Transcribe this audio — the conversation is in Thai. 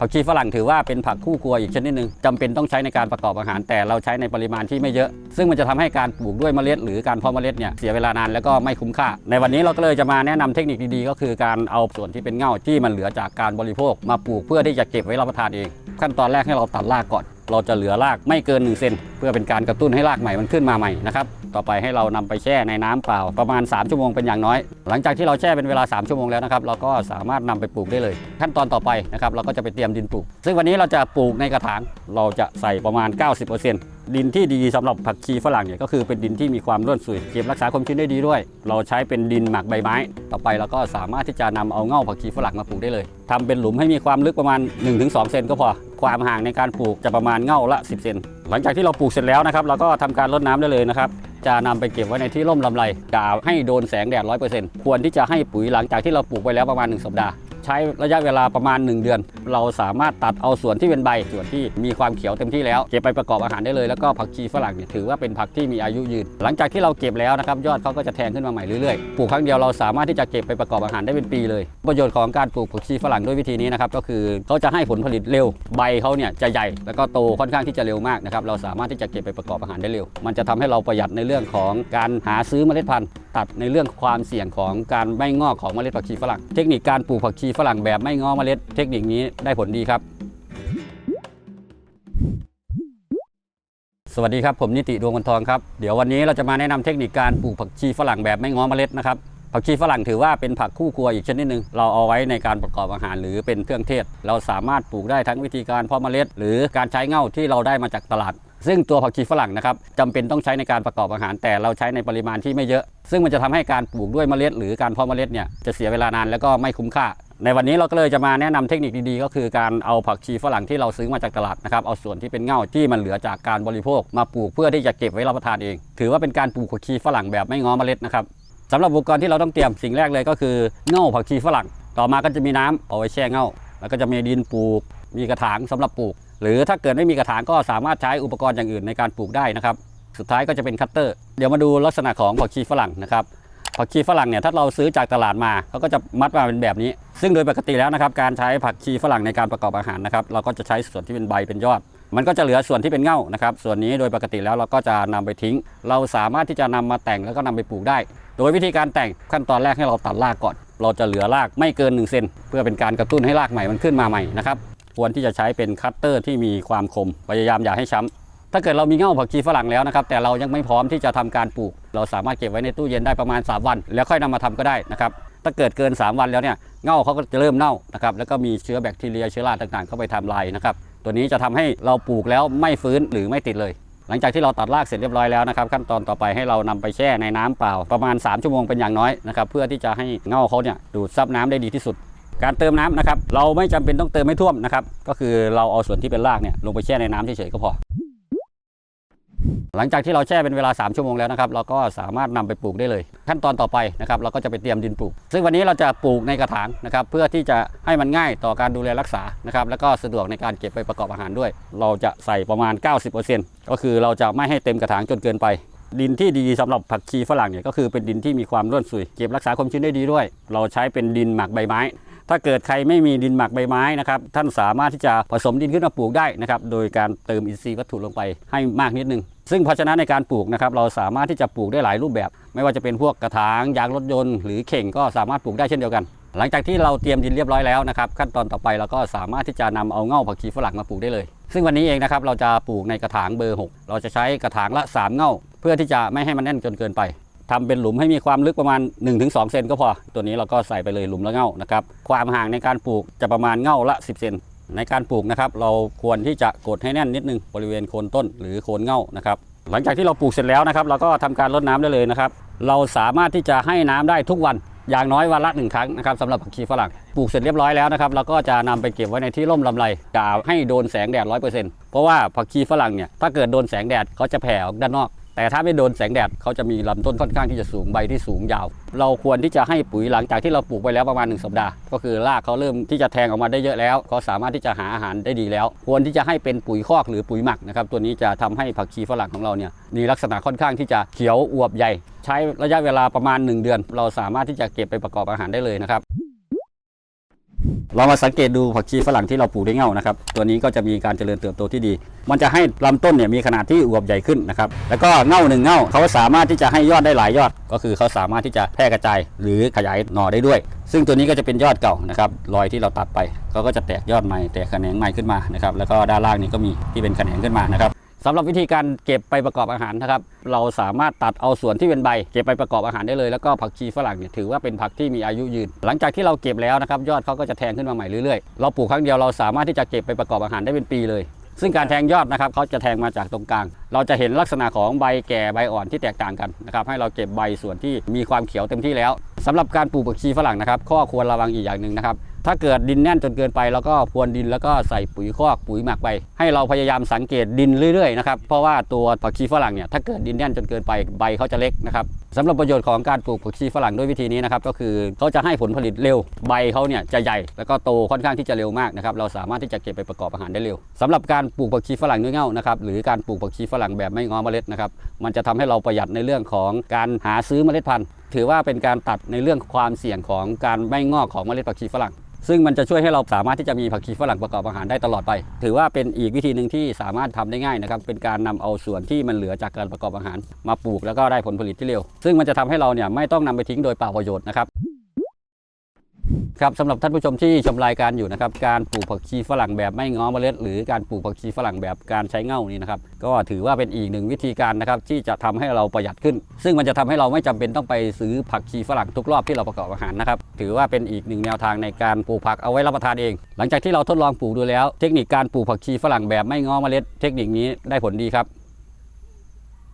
ผักชีฝรั่งถือว่าเป็นผักคู่ครัวอีกชนิดหนึ่งจำเป็นต้องใช้ในการประกอบอาหาร แต่เราใช้ในปริมาณที่ไม่เยอะ ซึ่งมันจะทำให้การปลูกด้วยเมล็ด หรือการเพาะเมล็ดเนี่ยเสียเวลานานแล้วก็ไม่คุ้มค่า ในวันนี้เราก็เลยจะมาแนะนำเทคนิคดีๆ ก็คือการเอาส่วนที่เป็นเง่าที่มันเหลือจากการบริโภค มาปลูกเพื่อที่จะเก็บไว้รับประทานเอง ขั้นตอนแรกให้เราตัดรากก่อน เราจะเหลือรากไม่เกิน1เซนเพื่อเป็นการกระตุ้นให้รากใหม่มันขึ้นมาใหม่นะครับต่อไปให้เรานำไปแช่ในน้ำเปล่าประมาณ 3 ชั่วโมงเป็นอย่างน้อย หลังจากที่เราแช่เป็นเวลา 3 ชั่วโมงแล้วนะครับเราก็สามารถนำไปปลูกได้เลย ขั้นตอนต่อไปนะครับเราก็จะไปเตรียมดินปลูก ซึ่งวันนี้เราจะปลูกในกระถางเราจะใส่ประมาณ 90% ดินที่ดีสำหรับผักชีฝรั่งเนี่ยก็คือเป็นดินที่มีความร่วนสุยเก็บรักษาความชื้นได้ดีด้วย เราใช้เป็นดินหมักใบไม้ ต่อไปเราก็สามารถที่จะนำเอาเง่าผักชีฝรั่งมาปลูกได้เลยทำเป็นหลุมให้มีความลึกประมาณ 1-2 เซนก็พอ ความห่างในการปลูกจะประมาณเง่าละ 10 เซน หลังจากที่เราปลูกเสร็จแล้วนะครับเราก็ทำการรดน้ำได้เลยนะครับจะนำไปเก็บไว้ในที่ร่มลำไรกาให้โดนแสงแดด100%ควรที่จะให้ปุ๋ยหลังจากที่เราปลูกไปแล้วประมาณ 1 สัปดาห์ ใช้ระยะเวลาประมาณ 1 เดือน เราสามารถตัดเอาส่วนที่เป็นใบส่วนที่มีความเขียวเต็มที่แล้วเก็บไปประกอบอาหารได้เลยแล้วก็ผักชีฝรั่งเนี่ยถือว่าเป็นผักที่มีอายุยืน หลังจากที่เราเก็บแล้วนะครับยอดเขาก็จะแทงขึ้นมาใหม่เรื่อยๆปลูกครั้งเดียวเราสามารถที่จะเก็บไปประกอบอาหารได้เป็นปีเลย ประโยชน์ของการปลูกผักชีฝรั่งด้วยวิธีนี้นะครับก็คือเขาจะให้ผลผลิตเร็ว ใบเขาเนี่ยจะใหญ่ แล้วก็โตค่อนข้างที่จะเร็วมากนะครับเราสามารถที่จะเก็บไปประกอบอาหารได้เร็ว มันจะทำให้เราประหยัดในเรื่องของการหาซื้อเมล็ดพันธุ์ ตัดในเรื่องความเสี่ยงของการไม่งอกของเมล็ดผักชีฝรั่ง เทคนิคการปลูกผักชีฝรั่งแบบไม่งอเมล็ดเทคนิคนี้ได้ผลดีครับ สวัสดีครับผมนิติดวงวันทองครับเดี๋ยววันนี้เราจะมาแนะนำเทคนิคการปลูกผักชีฝรั่งแบบไม่ง้อเมล็ดนะครับผักชีฝรั่งถือว่าเป็นผักคู่ครัวอีกชนิดหนึ่งเราเอาไว้ในการประกอบอาหารหรือเป็นเครื่องเทศ เราสามารถปลูกได้ทั้งวิธีการเพาะเมล็ด หรือการใช้เง่าที่เราได้มาจากตลาด ซึ่งตัวผักชีฝรั่งนะครับจำเป็นต้องใช้ในการประกอบอาหาร แต่เราใช้ในปริมาณที่ไม่เยอะ ซึ่งมันจะทำให้การปลูกด้วยเมล็ด หรือการเพาะเมล็ดเนี่ยจะเสียเวลานานแล้วก็ไม่คุ้มค่า ในวันนี้เราก็เลยจะมาแนะนำเทคนิคดีๆ ก็คือการเอาผักชีฝรั่งที่เราซื้อมาจากตลาดนะครับเอาส่วนที่เป็นเง่าที่มันเหลือจากการบริโภคมาปลูกเพื่อที่จะเก็บไว้รับประทานเอง ถือว่าเป็นการปลูกผักชีฝรั่งแบบไม่ง้อเมล็ดนะครับสำหรับอุปกรณ์ที่เราต้องเตรียมสิ่งแรกเลยก็คือเง่าผักชีฝรั่ง ต่อมาก็จะมีน้ำเอาไว้แช่เง่า แล้วก็จะมีดินปลูก มีกระถางสำหรับปลูก หรือถ้าเกิดไม่มีกระถางก็สามารถใช้อุปกรณ์อย่างอื่นในการปลูกได้นะครับสุดท้ายก็จะเป็นคัตเตอร์ เดี๋ยวมาดูลักษณะของผักชีฝรั่งนะครับ ผักชีฝรั่งเนี่ยถ้าเราซื้อจากตลาดมาเขาก็จะมัดมาเป็นแบบนี้ ซึ่งโดยปกติแล้วนะครับการใช้ผักชีฝรั่งในการประกอบอาหารนะครับเราก็จะใช้ส่วนที่เป็นใบเป็นยอด มันก็จะเหลือส่วนที่เป็นเง่านะครับส่วนนี้โดยปกติแล้วเราก็จะนำไปทิ้ง เราสามารถที่จะนำมาแต่งแล้วก็นำไปปลูกได้ โดยวิธีการแต่งขั้นตอนแรกให้เราตัดรากก่อน เราจะเหลือรากไม่เกิน1เซนเพื่อเป็นการกระตุ้นให้รากใหม่มันขึ้นมาใหม่นะครับควรที่จะใช้เป็นคัตเตอร์ที่มีความคมพยายามอย่าให้ช้ำ ถ้าเกิดเรามีเง่าผักชีฝรั่งแล้วนะครับแต่เรายังไม่พร้อมที่จะทำการปลูก เราสามารถเก็บไว้ในตู้เย็นได้ประมาณ 3 วัน แล้วค่อยนำมาทำก็ได้นะครับถ้าเกิดเกิน 3 วันแล้วเนี่ยเง่าเขาก็จะเริ่มเน่านะครับแล้วก็มีเชื้อแบคทีเรียเชื้อราต่างๆ เข้าไปทำลายนะครับตัวนี้จะทำให้เราปลูกแล้วไม่ฟื้นหรือไม่ติดเลย หลังจากที่เราตัดรากเสร็จเรียบร้อยแล้วนะครับขั้นตอนต่อไปให้เรานำไปแช่ในน้ำเปล่า ประมาณ 3 ชั่วโมงเป็นอย่างน้อยนะครับเพื่อที่จะให้เง่าเขาเนี่ยดูดซับน้ำได้ดีที่สุดการเติมน้ำนะครับ เราไม่จำเป็นต้องเติมให้ท่วมนะครับ ก็คือเราเอาส่วนที่เป็นรากเนี่ยลงไปแช่ในน้ำเฉยๆก็พอ หลังจากที่เราแช่เป็นเวลา 3 ชั่วโมงแล้วนะครับ เราก็สามารถนำไปปลูกได้เลย ขั้นตอนต่อไปนะครับ เราก็จะไปเตรียมดินปลูก ซึ่งวันนี้เราจะปลูกในกระถางนะครับ เพื่อที่จะให้มันง่ายต่อการดูแลรักษานะครับ แล้วก็สะดวกในการเก็บไปประกอบอาหารด้วย เราจะใส่ประมาณ 90%ก็คือเราจะไม่ให้เต็มกระถางจนเกินไป ดินที่ดีสำหรับผักชีฝรั่งเนี่ยก็คือเป็นดินที่มีความร่วนสุย เก็บรักษาความชื้นได้ดีด้วย เราใช้เป็นดินหมักใบไม้ ถ้าเกิดใครไม่มีดินหมักใบไม้นะครับท่านสามารถที่จะผสมดินขึ้นมาปลูกได้นะครับโดยการเติมอินทรีย์วัตถุลงไปให้มากนิดนึงซึ่งภาชนะในการปลูกนะครับเราสามารถที่จะปลูกได้หลายรูปแบบ ไม่ว่าจะเป็นพวกกระถางยางรถยนต์หรือเข่งก็สามารถปลูกได้เช่นเดียวกัน หลังจากที่เราเตรียมดินเรียบร้อยแล้วนะครับขั้นตอนต่อไปเราก็สามารถที่จะนำเอาเง่าผักชีฝรั่งมาปลูกได้เลย ซึ่งวันนี้เองนะครับเราจะปลูกในกระถางเบอร์ 6 เราจะใช้กระถางละ 3 เง่า เพื่อที่จะไม่ให้มันแน่นจนเกินไป ทำเป็นหลุมให้มีความลึกประมาณ 1-2 เซนก็พอ ตัวนี้เราก็ใส่ไปเลยหลุมละเง่านะครับ ความห่างในการปลูกจะประมาณเง่าละ 10 เซนในการปลูกนะครับ เราควรที่จะกดให้แน่นนิดนึงบริเวณโคนต้นหรือโคนเง่านะครับ หลังจากที่เราปลูกเสร็จแล้วนะครับ เราก็ทำการรดน้ำได้เลยนะครับ เราสามารถที่จะให้น้ำได้ทุกวันอย่างน้อยวันละหนึ่งครั้งนะครับสำหรับผักชีฝรั่งปลูกเสร็จเรียบร้อยแล้วนะครับเราก็จะนำไปเก็บไว้ในที่ร่มลำไรกาให้โดนแสงแดดร้อยเปอร์เซ็นต์เพราะว่าผักชีฝรั่งเนี่ยถ้าเกิดโดนแสงแดดเขาจะแผ่ออกด้านนอก แต่ถ้าไม่โดนแสงแดดเขาจะมีลำต้นค่อนข้างที่จะสูงใบที่สูงยาว เราควรที่จะให้ปุ๋ยหลังจากที่เราปลูกไปแล้วประมาณ 1 สัปดาห์ ก็คือรากเขาเริ่มที่จะแทงออกมาได้เยอะแล้วเขาสามารถที่จะหาอาหารได้ดีแล้ว ควรที่จะให้เป็นปุ๋ยคอกหรือปุ๋ยหมักนะครับตัวนี้จะทำให้ผักชีฝรั่งของเราเนี่ยมีลักษณะค่อนข้างที่จะเขียวอวบใหญ่ ใช้ระยะเวลาประมาณ 1 เดือน เราสามารถที่จะเก็บไปประกอบอาหารได้เลยนะครับ เรามาสังเกตดูผักชีฝรั่งที่เราปลูกได้เง่านะครับ ตัวนี้ก็จะมีการเจริญเติบโตที่ดี มันจะให้ลำต้นเนี่ยมีขนาดที่อวบใหญ่ขึ้นนะครับ แล้วก็เง่าหนึ่งเง่าเขาสามารถที่จะให้ยอดได้หลายยอด ก็คือเขาสามารถที่จะแพร่กระจายหรือขยายหน่อได้ด้วย ซึ่งตัวนี้ก็จะเป็นยอดเก่านะครับ รอยที่เราตัดไปเขาก็จะแตกยอดใหม่แตกแขนงใหม่ขึ้นมานะครับ แล้วก็ด้านล่างนี้ก็มีที่เป็นแขนงขึ้นมานะครับ สำหรับวิธีการเก็บไปประกอบอาหารนะครับ เราสามารถตัดเอาส่วนที่เป็นใบ เก็บไปประกอบอาหารได้เลยแล้วก็ผักชีฝรั่งเนี่ยถือว่าเป็นผักที่มีอายุยืน หลังจากที่เราเก็บแล้วนะครับยอดเขาก็จะแทงขึ้นมาใหม่เรื่อยๆเราปลูกครั้งเดียวเราสามารถที่จะเก็บไปประกอบอาหารได้เป็นปีเลย ซึ่งการแทงยอดนะครับเขาจะแทงมาจากตรงกลาง เราจะเห็นลักษณะของใบแก่ใบอ่อนที่แตกต่างกันนะครับให้เราเก็บใบส่วนที่มีความเขียวเต็มที่แล้วสำหรับการปลูกผักชีฝรั่งนะครับข้อควรระวังอีกอย่างหนึ่งนะครับ ถ้าเกิดดินแน่นจนเกินไปแล้วก็พรวนดินแล้วก็ใส่ปุ๋ยคอกปุ๋ยหมักไป ให้เราพยายามสังเกตดินเรื่อยๆนะครับเพราะว่าตัวผักชีฝรั่งเนี่ยถ้าเกิดดินแน่นจนเกินไปใบเขาจะเล็กนะครับสำหรับประโยชน์ของการปลูกผักชีฝรั่งด้วยวิธีนี้นะครับก็คือเขาจะให้ผลผลิตเร็วใบเขาเนี่ยจะใหญ่ แล้วก็โตค่อนข้างที่จะเร็วมากนะครับเราสามารถที่จะเก็บไปประกอบอาหารได้เร็วสำหรับการปลูกผักชีฝรั่งเนื้อเง่านะครับหรือการปลูกผักชีฝรั่งแบบไม่งอเมล็ดนะครับมันจะทำให้เราประหยัดในเรื่องของการหาซื้อเมล็ดพันธุ์ ถือว่าเป็นการตัดในเรื่องความเสี่ยงของการไม่งอกของเมล็ดผักชีฝรั่ง ซึ่งมันจะช่วยให้เราสามารถที่จะมีผักชีฝรั่งประกอบอาหารได้ตลอดไป ถือว่าเป็นอีกวิธีหนึ่งที่สามารถทำได้ง่ายนะครับ เป็นการนำเอาส่วนที่มันเหลือจากการประกอบอาหาร มาปลูกแล้วก็ได้ผลผลิตที่เร็ว ซึ่งมันจะทำให้เราเนี่ยไม่ต้องนำไปทิ้งโดยเปล่าประโยชน์นะครับ ครับสำหรับท่านผู้ชมที่ชมรายการอยู่นะครับการปลูกผักชีฝรั่งแบบไม่ง้อเมล็ด หรือการปลูกผักชีฝรั่งแบบการใช้เง่านี่นะครับก็ถือว่าเป็นอีกหนึ่งวิธีการนะครับที่จะทำให้เราประหยัดขึ้น ซึ่งมันจะทำให้เราไม่จำเป็นต้องไปซื้อผักชีฝรั่งทุกรอบที่เราประกอบอาหารนะครับถือว่าเป็นอีกหนึ่งแนวทางในการปลูกผักเอาไว้รับประทานเอง หลังจากที่เราทดลองปลูกดูแล้ว เทคนิคการปลูกผักชีฝรั่งแบบไม่ง้อเมล็ด เทคนิคนี้ได้ผลดีครับ